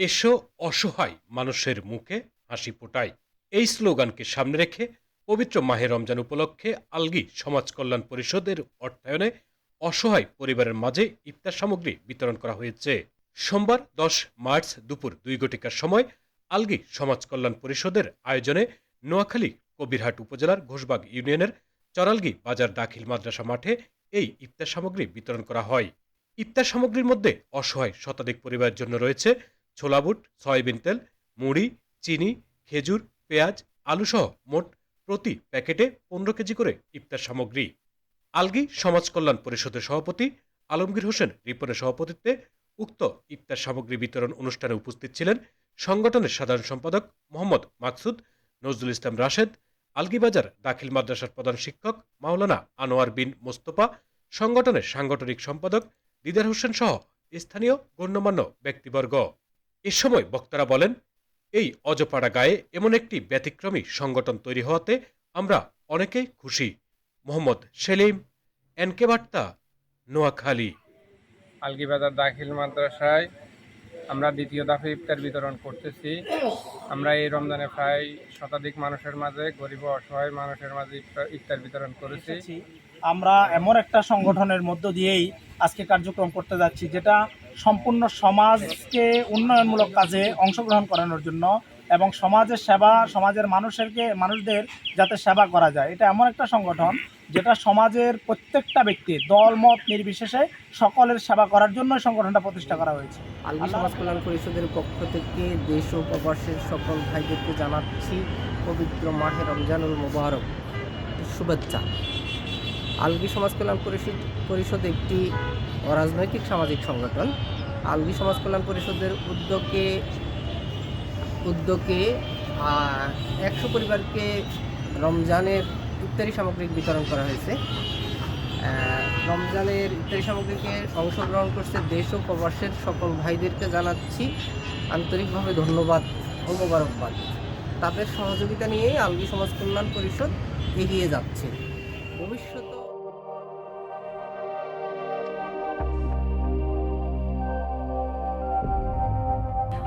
এসো অসহায় মানুষের মুখে হাসি ফোটাই। এই স্লোগানকে সামনে রেখে পবিত্র মাহে রমজান উপলক্ষে আলগি সমাজ কল্যাণ পরিষদের অর্থায়নে অসহায় পরিবারের মাঝে ইফতার সামগ্রী বিতরণ করা হয়েছে। সোমবার দশ মার্চ দুপুর দুই ঘটিকার সময় আলগি সমাজ কল্যাণ পরিষদের আয়োজনে নোয়াখালী কবিরহাট উপজেলার ঘোষবাগ ইউনিয়নের চরালগি বাজার দাখিল মাদ্রাসা মাঠে এই ইফতার সামগ্রী বিতরণ করা হয়। ইফতার সামগ্রীর মধ্যে অসহায় শতাধিক পরিবারের জন্য রয়েছে ছোলা বুট, সয়াবিন তেল, মুড়ি, চিনি, খেজুর, পেঁয়াজ আলুসহ মোট প্রতি প্যাকেটে পনেরো কেজি করে ইফতার সামগ্রী। আলগি সমাজ কল্যাণ পরিষদের সভাপতি আলমগীর হোসেন রিপনের সভাপতিত্বে উক্ত ইফতার সামগ্রী বিতরণ অনুষ্ঠানে উপস্থিত ছিলেন সংগঠনের সাধারণ সম্পাদক মোহাম্মদ মাকসুদ, নজরুল ইসলাম রাশেদ, আলগিবাজার দাখিল মাদ্রাসার প্রধান শিক্ষক মাওলানা আনোয়ার বিন মোস্তফা, সংগঠনের সাংগঠনিক সম্পাদক দিদার হোসেন সহ স্থানীয় গণ্যমান্য ব্যক্তিবর্গ। এ সময় বক্তারা বলেন এই অজপাড়া গায়ে এমন একটি ব্যতিক্রমী সংগঠন তৈরি হওয়াতে আমরা অনেকেই খুশি। মোহাম্মদ সেলিম এনকে বার্তা নোয়াখালী। আলগিবাজার দাখিল মাদ্রাসায় আমরা দ্বিতীয় দফে ইফতার বিতরণ করতেছি। আমরা এই রমজানে প্রায় শতাধিক মানুষের মাঝে গরিব অসহায় মানুষের মাঝে ইফতার- ইফতার বিতরণ করেছি। আমরা এমন একটা সংগঠনের মধ্য দিয়েই আজকে কার্যক্রম করতে যাচ্ছি যেটা সম্পূর্ণ সমাজকে উন্নয়নমূলক কাজে অংশগ্রহণ করানোর জন্য এবং সমাজের সেবা, সমাজের মানুষেরকে, মানুষদের যাতে সেবা করা যায়। এটা এমন একটা সংগঠন যেটা সমাজের প্রত্যেকটা ব্যক্তি, দল, মত নির্বিশেষে সকলের সেবা করার জন্য সংগঠনটা প্রতিষ্ঠা করা হয়েছে। আলগি সমাজ কল্যাণ পরিষদের পক্ষ থেকে দেশ ও প্রবাসের সকল ভাইদেরকে জানাচ্ছি, পবিত্র মাহে রমজানুল মোবারক। শুভেচ্ছা। আলগি সমাজ কল্যাণ পরিষদ পরিষদ একটি অরাজনৈতিক সামাজিক সংগঠন। আলগি সমাজ কল্যাণ পরিষদের উদ্যোগে উদ্যোগে একশো পরিবারকে রমজানের ইত্যাদি সামগ্রী বিতরণ করা হয়েছে। রমজানের ইত্যাদি সামগ্রীকে অংশগ্রহণ করছে দেশ ও প্রবাসের সকল ভাইদেরকে জানাচ্ছি আন্তরিকভাবে ধন্যবাদ ও মোবারকবাদ। তাদের সহযোগিতা নিয়েই আলগি সমাজ কল্যাণ পরিষদ এগিয়ে যাচ্ছে। ভবিষ্যতে